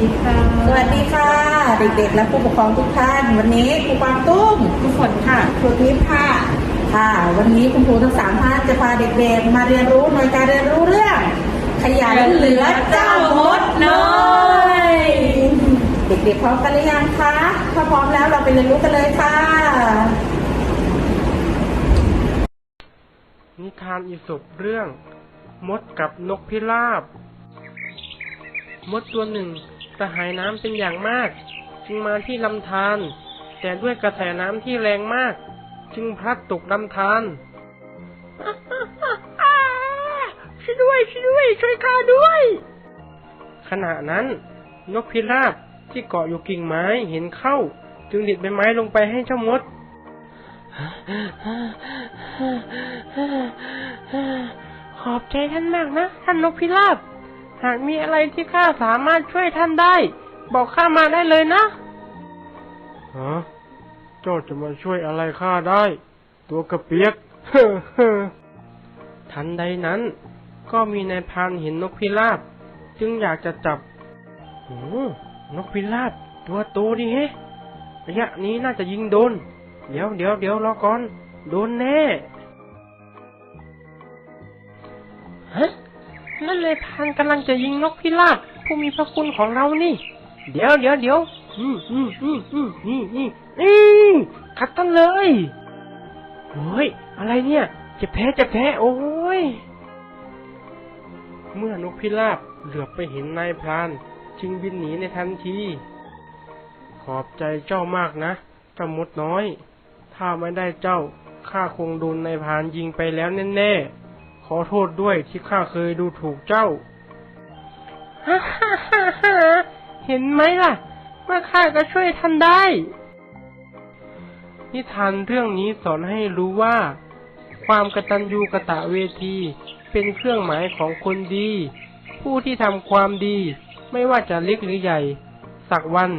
ดีค่ะ สวัสดีค่ะ เด็กๆ และผู้ปกครองทุกท่าน วันนี้ครูปางตุ้มทุกคนค่ะครูทิพย์ค่ะ ค่ะ วันนี้คุณครูทั้งสามท่านจะพาเด็กๆ มาเรียนรู้ในการเรียนรู้เรื่อง ขยันเหลือเจ้ามดน้อยเด็กๆพร้อมกันหรือยังคะถ้าพร้อมแล้วเราไปเรียนรู้กันเลยค่ะนิทานอีสปเรื่อง มดกับนกพิราบ มดตัวหนึ่งก ระหายน้ำเป็นอย่างมาก จึงมาที่ลำธารแต่ด้วยกระแสน้ำที่แรงมาก จึงพลัดตกลำธารช่วยด้วยช่วยด้วยช่วยข้าด้วย ขณะนั้น นกพิราบที่เกาะอยู่กิ่งไม้เห็นเข้า จึงดิดใบไม้ลงไปให้เจ้ามดขอบใจท่านมากนะ ท่านนกพิราบ หากมีอะไรที่ข้าสามารถช่วยท่านได้ บอกข้ามาได้เลยนะฮะเจ้าจะมาช่วยอะไรข้าได้ ตัวกระเปียกทันใดนั้น ก็มีนายพรานเห็นนกพิราบ จึงอยากจะจับโอ้นกพิราบ ตัวโตดีเฮะระยะนี้น่าจะยิงโดน เดี๋ยวเดี๋ยวเดี๋ยวรอก่อน โดนแน่ฮะ นั่นเลยพานกำลังจะยิงนกพิราบผู้มีพระคุณของเรานี่ เดี๋ยวเดี๋ยวเดี๋ยวอืมอืมอืมอืมนี่นี่นี่ขัดกันเลยโอ้ยอะไรเนี่ยจะแพ้จะแพ้โอ้ยเมื่อนกพิราบเหลือบไปเห็นนายพราน จึงบินหนีในทันที ขอบใจเจ้ามากนะเจ้ามดน้อย ถ้าไม่ได้เจ้าข้าคงโดนนายพรานยิงไปแล้วแน่ๆ อโทษด้วยที่ข้าเคยดูถูกเจ้า ฮ่าฮ่าฮ่าฮ่าเห็นไหมล่ะ ว่าข้าก็ช่วยท่านได้ นิทานเรื่องนี้สอนให้รู้ว่า ความกตัญญูกะตะเวที เป็นเครื่องหมายของคนดี ผู้ที่ทำความดี ไม่ว่าจะเล็กหรือใหญ่ สักวัน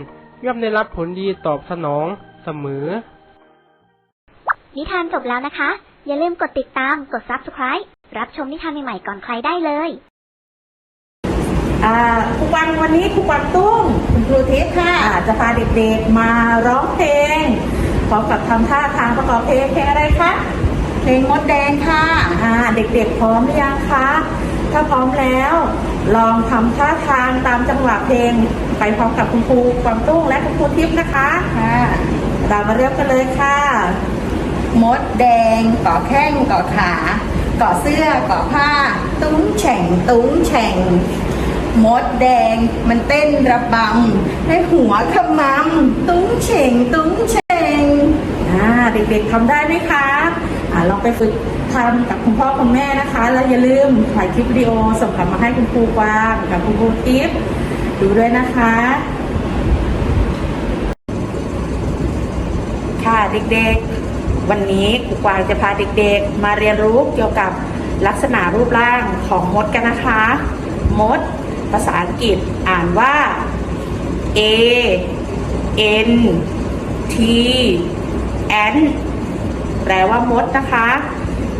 ย่อมได้รับผลดีตอบสนองเสมอ นิทานจบแล้วนะคะ อย่าลืมกดติดตาม กด subscribe รับชมนิทานใหม่ๆก่อนใครได้เลยอ่าครูปังวันนี้ครูปังตุ้มคุณครูทิพย์ค่ะจะพาเด็กๆมาร้องเพลงพร้อมกับทำท่าทางประกอบเพลงเพลงอะไรคะเพลงมดแดงค่ะอ่าเด็กๆพร้อมหรือยังคะถ้าพร้อมแล้ว ลองทำท่าทางตามจังหวะเพลง ไปพร้อมกับคุณครูกวางตุ้งและคุณครูทิพย์นะคะค่ะเรามมาเริ่มกันเลยค่ะ มดแดงกาะแข้งกาะขา เกาะเสื้อเกาะผ้า ตุ้งแฉ่งตุ้งแฉ่งมดแดง มันเต้นระบำให้หัวขมำตุ้งเฉ่งตุ้งเฉ่งอ่าเด็กๆทำได้ไหมคะอ่าลองไปฝึกทำกับคุณพ่อคุณแม่นะคะ แล้วอย่าลืมถ่ายคลิปวิดีโอส่งกลับมาให้คุณครูกวางกับคุณครูทิพย์ดูด้วยนะคะ ค่ะเด็กๆ วันนี้ครูกวางจะพาเด็กๆ มาเรียนรู้เกี่ยวกับลักษณะรูปร่างของมดกันนะคะ มด ภาษาอังกฤษอ่านว่า A N T N แปลว่ามดนะคะ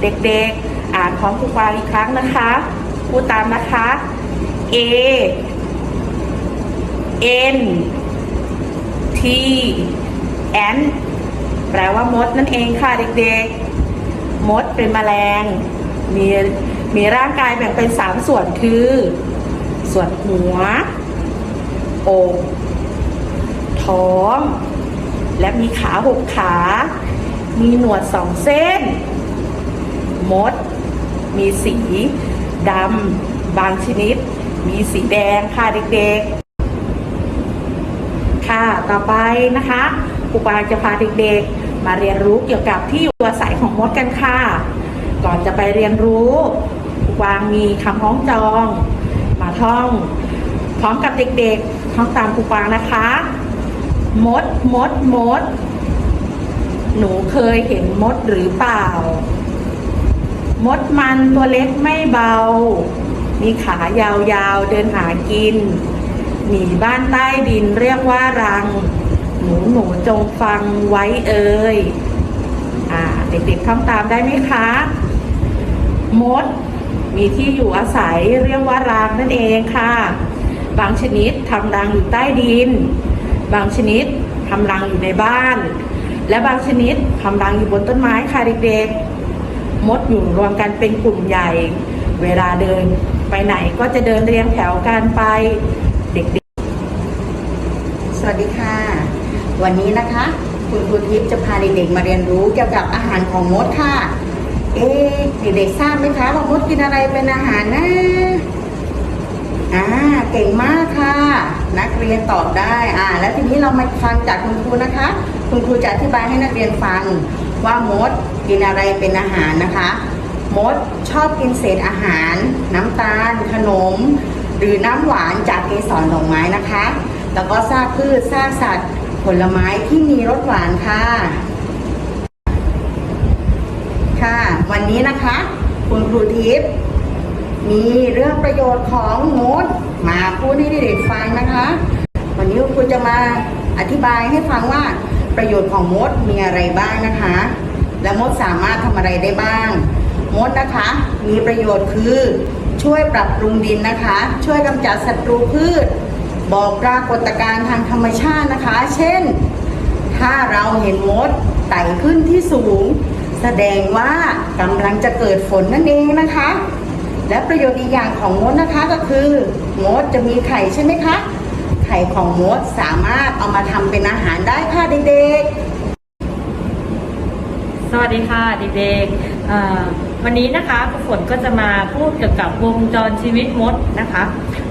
เด็กๆ อ่านพร้อมครูกวางอีกครั้งนะคะพูดตามนะคะ A N T N แปลว่ามดนั่นเองค่ะเด็กๆ มดเป็นแมลง มีมีร่างกายแบ่งเป็นสามส่วนคือ ส่วนหัวอกท้อง และมีขาหกขา มีหนวดสองเส้น มด มีสีดำบางชนิด มีสีแดงค่ะเด็กๆ ค่ะ ต่อไปนะคะครูปาจะพาเด็กๆ มาเรียนรู้เกี่ยวกับที่อยู่อาศัยของมดกันค่ะ ก่อนจะไปเรียนรู้ครูปางมีคำพ้องจอง มาท่อง พร้อมกับเด็กๆท่องตามครูปางนะคะ มดมดมด หนูเคยเห็นมดหรือเปล่า มดมันตัวเล็กไม่เบา มีขายาวๆเดินหากิน หนีบ้านใต้ดินเรียกว่ารัง หนูหนูจงฟังไว้เอ่ยอ่าเด็กๆท่องตามได้ไหมคะ มด มีที่อยู่อาศัยเรียกว่ารังนั่นเองค่ะ บางชนิดทำรังอยู่ใต้ดิน บางชนิดทำรังอยู่ในบ้าน และบางชนิดทำรังอยู่บนต้นไม้ค่ะเด็กๆ มดอยู่รวมกันเป็นกลุ่มใหญ่ เวลาเดินไปไหนก็จะเดินเรียงแถวกันไป เด็กๆ สวัสดีค่ะ วันนี้นะคะ คุณครูทิพย์จะพาเด็กๆมาเรียนรู้เกี่ยวกับอาหารของมดค่ะ เอ๊เด็กๆทราบไหมคะว่ามดกินอะไรเป็นอาหารนะอ่าเก่งมากค่ะ นักเรียนตอบได้อ่าแล้วทีนี้เรามาฟังจากคุณครูนะคะ คุณครูจะอธิบายให้นักเรียนฟังว่ามดกินอะไรเป็นอาหารนะคะมดชอบกินเศษอาหาร น้ำตาล ขนม หรือน้ำหวานจากเกสรดอกไม้นะคะ แล้วก็ซากพืชซากสัตว์ ผลไม้ที่มีรสหวานค่ะ ค่ะ วันนี้นะคะ คุณครูทิพย์มีเรื่องประโยชน์ของมดมาพูดให้เด็กฟังนะคะ วันนี้คุณครูจะมาอธิบายให้ฟังว่าประโยชน์ของมดมีอะไรบ้างนะคะ และมดสามารถทำอะไรได้บ้าง มดนะคะ มีประโยชน์คือช่วยปรับปรุงดินนะคะ ช่วยกำจัดศัตรูพืช บอกปรากฏการณ์ทางธรรมชาตินะคะ เช่น ถ้าเราเห็นมดไต่ขึ้นที่สูง แสดงว่ากำลังจะเกิดฝนนั่นเองนะคะ และประโยชน์อีกอย่างของมดนะคะก็คือมดจะมีไข่ใช่ไหมคะ ไข่ของมดสามารถเอามาทำเป็นอาหารได้ค่ะเด็กๆ สวัสดีค่ะเด็กๆ วันนี้นะคะครูฝนก็จะมาพูดเกี่ยวกับวงจรชีวิตมดนะคะ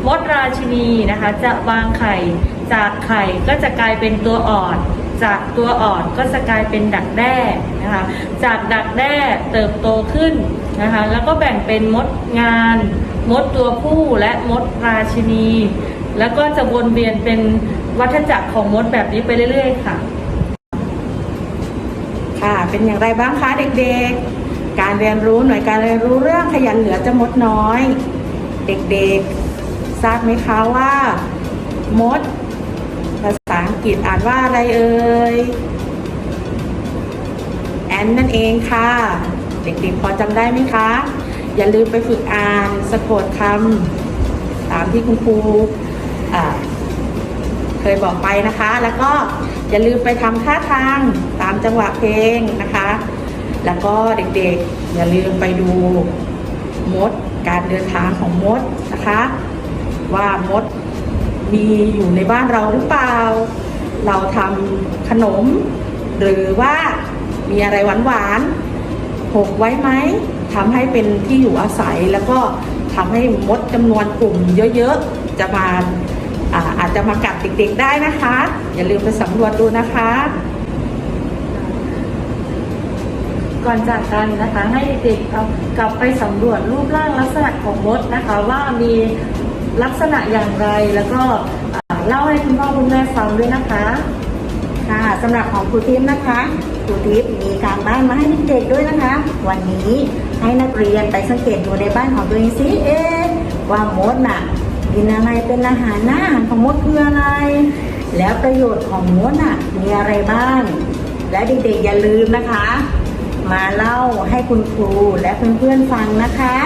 มดราชินีนะคะจะวางไข่จากไข่ก็จะกลายเป็นตัวอ่อน จากตัวอ่อนก็จะกลายเป็นดักแด้นะคะ จากดักแด้เติบโตขึ้นนะคะ แล้วก็แบ่งเป็นมดงาน มดตัวผู้และมดราชินี แล้วก็จะวนเวียนเป็นวัฏจักรของมดแบบนี้ไปเรื่อย ๆ ค่ะ ค่ะ เป็นอย่างไรบ้างคะเด็กๆ การเรียนรู้หน่วยการเรียนรู้เรื่องขยันเหลือจะมดน้อย เด็กๆ ทราบไหมคะว่า มด ภาษาอังกฤษอ่านว่าอะไรเอ่ยแอนนั่นเองค่ะ เด็กๆ พอจำได้ไหมคะ อย่าลืมไปฝึกอ่านสะกดคำตามที่คุณครูเคยบอกไปนะคะ แล้วก็อย่าลืมไปทำท่าทางตามจังหวะเพลงนะคะ แล้วก็เด็กๆ อย่าลืมไปดูมดการเดินทางของมดนะคะ ว่ามดมีอยู่ในบ้านเราหรือเปล่า เราทำขนม หรือว่ามีอะไรหวานๆหกไว้ไหมทำให้เป็นที่อยู่อาศัยแล้วก็ทำให้มดจำนวนกลุ่มเยอะๆ จะมาอาอาจจะมากัดเด็กๆได้นะคะ อย่าลืมไปสำรวจดูนะคะ ก่อนจากกันนะคะ ให้เด็กๆกลับไปสำรวจรูปร่างลักษณะของมดนะคะ ว่ามีลักษณะอย่างไรแล้วก็เล่าให้คุณพ่อคุณแม่ฟังด้วยนะคะค่ะสำหรับของครูทิพย์นะคะครูทิพย์มีการบ้านมาให้เด็กๆด้วยนะคะ วันนี้ให้นักเรียนไปสังเกตดูในบ้านของตัวเองสิเอ๊ะว่ามดน่ะกินอะไรเป็นอาหารหน้าอาหารของมดคืออะไร แล้วประโยชน์ของมดน่ะมีอะไรบ้างและเด็กๆอย่าลืมนะคะ มาเล่าให้คุณครูและเพื่อนๆฟังนะคะ